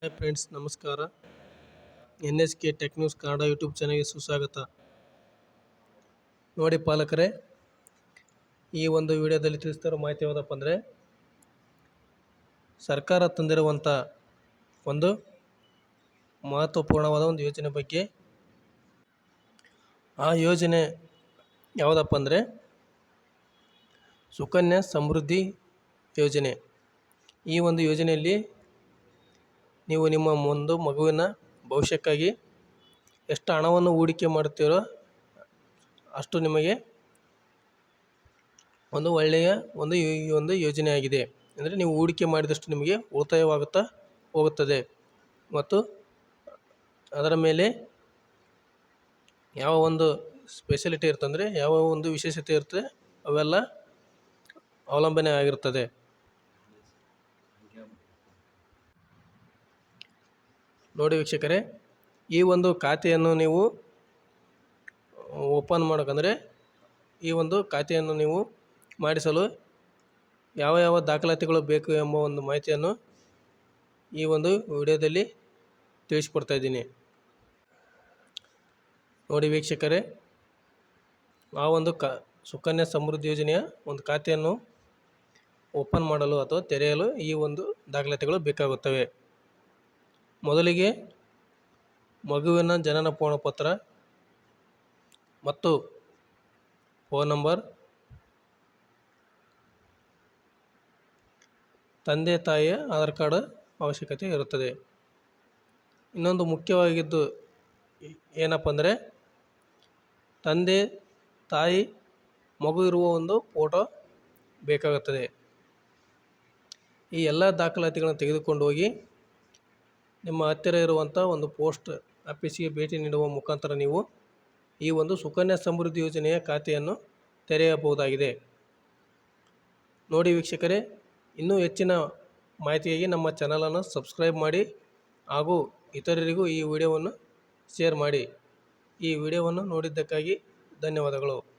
Hi friends ನಮಸ್ಕಾರ. N S K tech news Kannada YouTube ಚಾನಲ್ಗೆ ಸುಸ್ವಾಗತ. ನೋಡಿ ಪಾಲಕರೇ, ಈ ಒಂದು ವಿಡಿಯೋದಲ್ಲಿ ತಿಳಿಸ್ತಿರೋ ಮಾಹಿತಿ ಯಾವುದಪ್ಪ ಅಂದರೆ, ಸರ್ಕಾರ ತಂದಿರುವಂಥ ಒಂದು ಮಹತ್ವಪೂರ್ಣವಾದ ಒಂದು ಯೋಜನೆ ಬಗ್ಗೆ. ಆ ಯೋಜನೆ ಯಾವುದಪ್ಪ ಅಂದರೆ, ಸುಕನ್ಯಾ ಸಮೃದ್ಧಿ ಯೋಜನೆ. ಈ ಒಂದು ಯೋಜನೆಯಲ್ಲಿ ನೀವು ನಿಮ್ಮ ಒಂದು ಮಗುವಿನ ಭವಿಷ್ಯಕ್ಕಾಗಿ ಎಷ್ಟು ಹಣವನ್ನು ಹೂಡಿಕೆ ಮಾಡುತ್ತೀರೋ ಅಷ್ಟು ನಿಮಗೆ ಒಂದು ಒಳ್ಳೆಯ ಒಂದು ಈ ಒಂದು ಯೋಜನೆಯಾಗಿದೆ. ಅಂದರೆ ನೀವು ಹೂಡಿಕೆ ಮಾಡಿದಷ್ಟು ನಿಮಗೆ ಉಳಿತಾಯವಾಗುತ್ತಾ ಹೋಗುತ್ತದೆ. ಮತ್ತು ಅದರ ಮೇಲೆ ಯಾವ ಒಂದು ಸ್ಪೆಷಲಿಟಿ ಇರ್ತಂದರೆ ಯಾವ ಒಂದು ವಿಶೇಷತೆ ಇರುತ್ತೆ ಅವೆಲ್ಲ ಅವಲಂಬನೆ ಆಗಿರುತ್ತದೆ. ನೋಡಿ ವೀಕ್ಷಕರೇ, ಈ ಒಂದು ಖಾತೆಯನ್ನು ನೀವು ಓಪನ್ ಮಾಡಬೇಕಂದ್ರೆ ಈ ಒಂದು ಖಾತೆಯನ್ನು ನೀವು ಮಾಡಿಸಲು ಯಾವ ಯಾವ ದಾಖಲಾತಿಗಳು ಬೇಕು ಎಂಬ ಒಂದು ಮಾಹಿತಿಯನ್ನು ಈ ಒಂದು ವಿಡಿಯೋದಲ್ಲಿ ತಿಳಿಸ್ಕೊಡ್ತಾ ಇದ್ದೀನಿ. ನೋಡಿ ವೀಕ್ಷಕರೇ, ಆ ಒಂದು ಕ, ಸುಕನ್ಯಾ ಸಮೃದ್ಧಿ ಯೋಜನೆಯ ಒಂದು ಖಾತೆಯನ್ನು ಓಪನ್ ಮಾಡಲು ಅಥವಾ ತೆರೆಯಲು ಈ ಒಂದು ದಾಖಲಾತಿಗಳು ಬೇಕಾಗುತ್ತವೆ. ಮೊದಲಿಗೆ ಮಗುವಿನ ಜನನ ಪ್ರಮಾಣಪತ್ರ ಮತ್ತು ಫೋನ್ ನಂಬರ್. ತಂದೆ, ತಾಯಿಯ ಆಧಾರ್ ಕಾರ್ಡ್ ಅವಶ್ಯಕತೆ ಇರುತ್ತದೆ. ಇನ್ನೊಂದು ಮುಖ್ಯವಾಗಿದ್ದು ಏನಪ್ಪ ಅಂದರೆ, ತಂದೆ, ತಾಯಿ, ಮಗು ಇರುವ ಒಂದು ಫೋಟೋ ಬೇಕಾಗುತ್ತದೆ. ಈ ಎಲ್ಲ ದಾಖಲಾತಿಗಳನ್ನು ತೆಗೆದುಕೊಂಡು ಹೋಗಿ ನಿಮ್ಮ ಹತ್ತಿರ ಇರುವಂಥ ಒಂದು ಪೋಸ್ಟ್ ಆಫೀಸಿಗೆ ಭೇಟಿ ನೀಡುವ ಮುಖಾಂತರ ನೀವು ಈ ಒಂದು ಸುಕನ್ಯಾ ಸಮೃದ್ಧಿ ಯೋಜನೆಯ ಖಾತೆಯನ್ನು ತೆರೆಯಬಹುದಾಗಿದೆ. ನೋಡಿ ವೀಕ್ಷಕರೇ, ಇನ್ನೂ ಹೆಚ್ಚಿನ ಮಾಹಿತಿಗಾಗಿ ನಮ್ಮ ಚಾನಲನ್ನು ಸಬ್ಸ್ಕ್ರೈಬ್ ಮಾಡಿ ಹಾಗೂ ಇತರರಿಗೂ ಈ ವಿಡಿಯೋವನ್ನು ಶೇರ್ ಮಾಡಿ. ಈ ವಿಡಿಯೋವನ್ನು ನೋಡಿದ್ದಕ್ಕಾಗಿ ಧನ್ಯವಾದಗಳು.